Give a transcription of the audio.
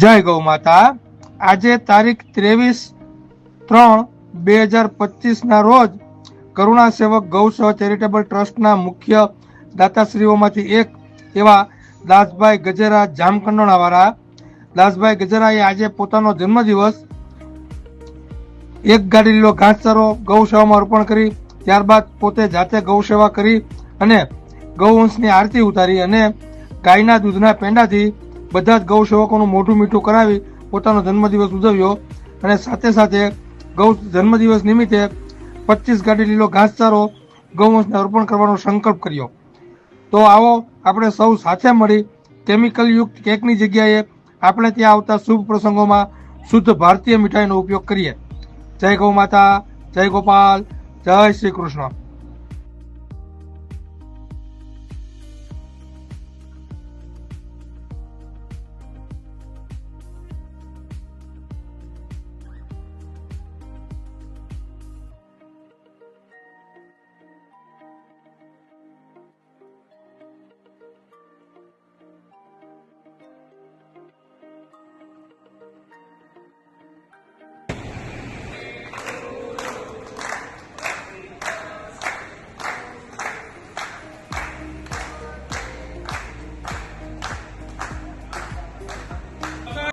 જય ગૌ માતા. આજે તારીખ ત્રેવીસ ત્રણ બે હજાર પચીસના રોજ કરુણા સેવક ગૌસેવા ચેરિટેબલ ટ્રસ્ટના મુખ્ય દાતાશ્રીઓમાંથી એક એવા દાસભાઈ ગજેરા જામકંડોણાવાળા. દાસભાઈ ગજેરાએ આજે પોતાનો જન્મદિવસ એક ગાડી લીલો ઘાસચારો ગૌસેવામાં અર્પણ કરી, ત્યારબાદ પોતે જાતે ગૌસેવા કરી અને ગૌવંશની આરતી ઉતારી અને ગાયના દૂધના પેંડાથી બધા જ ગૌ સેવકોનું મોઢું મીઠું કરાવી પોતાનો જન્મદિવસ ઉજવ્યો અને સાથે સાથે ગૌ જન્મદિવસ નિમિત્તે પચીસ ગાડી લીલો ઘાસચારો ગૌવંશને અર્પણ કરવાનો સંકલ્પ કર્યો. તો આવો આપણે સૌ સાથે મળી કેમિકલ યુક્ત કેકની જગ્યાએ આપણે ત્યાં આવતા શુભ પ્રસંગોમાં શુદ્ધ ભારતીય મીઠાઈનો ઉપયોગ કરીએ. જય ગૌ માતા, જય ગોપાલ, જય શ્રી કૃષ્ણ.